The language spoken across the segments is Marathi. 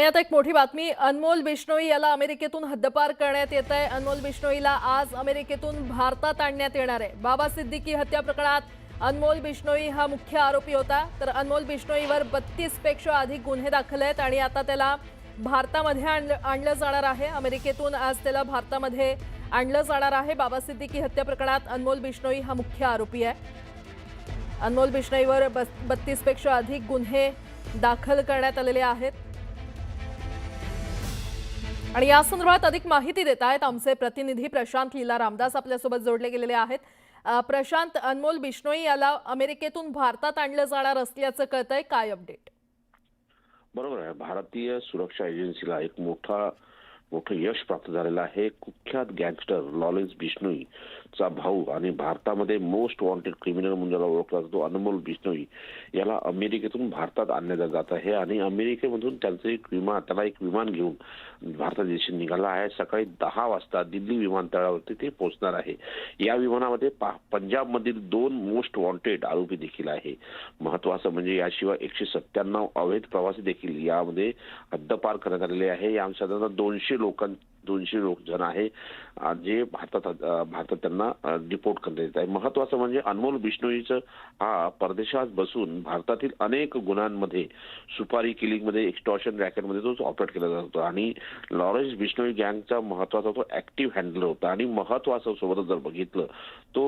आणि आता एक मोठी बातमी अनमोल बिष्णोई याला अमेरिकेतून हद्दपार करण्यात येत आहे. अनमोल बिष्णोईला आज अमेरिकेतून भारतात आणण्यात येणार आहे. बाबा सिद्दीकी हत्या प्रकरणात अनमोल बिष्णोई हा मुख्य आरोपी होता. तर अनमोल बिष्णोईवर बत्तीसपेक्षा अधिक गुन्हे दाखल आहेत आणि आता त्याला भारतामध्ये आणलं आणलं जाणार आहे. अमेरिकेतून आज त्याला भारतामध्ये आणलं जाणार आहे. बाबा सिद्दीकी हत्या प्रकरणात अनमोल बिष्णोई हा मुख्य आरोपी आहे. अनमोल बिष्णोईवर बत्तीसपेक्षा अधिक गुन्हे दाखल करण्यात आलेले आहेत. आणि या संदर्भात अधिक माहिती देत आहेत आमचे प्रतिनिधी प्रशांत लीला रामदास आपल्यासोबत जोडले गेलेले आहेत. प्रशांत अनमोल बिश्नोई याला अमेरिकेतून भारतात आणलं जाणार असल्याचं कळतंय. काय अपडेट बरोबर आहे. भारतीय सुरक्षा एजन्सीला एक मोठा मोठं यश प्राप्त झालेलं आहे. कुख्यात गँगस्टर लॉरेन्स बिष्णोई चा भाऊ आणि भारतामध्ये मोस्ट वॉन्टेड क्रिमिनल म्हणून ज्याला ओळखला जातो अनमोल बिष्णोई याला अमेरिकेतून भारतात आणण्यात जात आहे आणि अमेरिकेमधून त्यांचं एक विमान त्याला एक विमान घेऊन भारतात देश निघाला आहे. सकाळी दहा वाजता दिल्ली विमानतळावरती ते पोहोचणार आहे. या विमानामध्ये पंजाबमधील दोन मोस्ट वॉन्टेड आरोपी देखील आहे. महत्वाचं म्हणजे याशिवाय एकशे सत्त्याण्णव अवैध प्रवासी देखील यामध्ये हद्दपार करण्यात आलेले आहे. या साधारण दोनशे लोकां दोनशे लोक जण आहे. जे भारतात भारतात त्यांना डिपोर्ट करण्यात येत आहे. महत्वाचं म्हणजे अनमोल बिष्णोईचं हा परदेशात बसून भारतातील अनेक गुन्ह्यांमध्ये सुपारी किलिंगमध्ये एक्स्टॉर्शन रॅकेटमध्ये तो ऑपरेट केला जात होता. आणि लॉरेन्स बिष्णोई गँगचा महत्त्वाचा तो ऍक्टिव्ह हँडलर होता. आणि महत्वाचं सोबतच जर बघितलं तो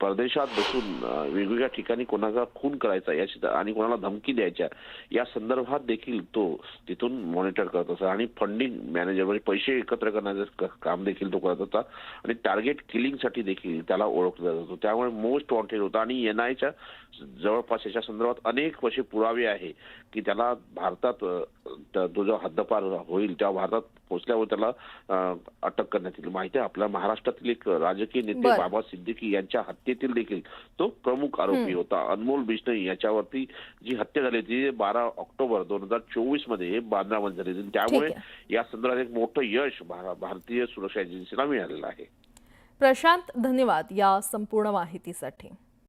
परदेशात बसून वेगवेगळ्या ठिकाणी कोणाचा खून करायचा याची आणि कोणाला धमकी द्यायच्या या संदर्भात देखील तो तिथून मॉनिटर करत असा. आणि फंडिंग मॅनेजर म्हणजे पैसे एकत्र करण्याचं क- काम देखील तो करत होता. आणि टार्गेट किलिंगसाठी देखील त्याला ओळखला जात होता. त्यामुळे मोस्ट वॉन्टेड होता. आणि एनआयच्या जवळपास याच्या संदर्भात अनेक असे पुरावे आहे की त्याला भारतात त- जेव्हा हद्दपार होईल तेव्हा भारतात पोहोचल्यावर त्याला अटक करण्यात येईल. माहिती आहे आपल्या महाराष्ट्रातील एक राजकीय नेते. बाबा सिद्दीकी यांच्या हत्येतील देखील तो प्रमुख आरोपी होता. अनमोल बिश्नोई याच्यावरती जी हत्या झाली ती बारा ऑक्टोबर दोन हजार चोवीसमध्ये बांद्रामध्ये झाली होती. त्यामुळे या संदर्भात एक मोठं यश भारतीय सुरक्षा एजन्सीला मिळालेला आहे. प्रशांत धन्यवाद या संपूर्ण माहितीसाठी.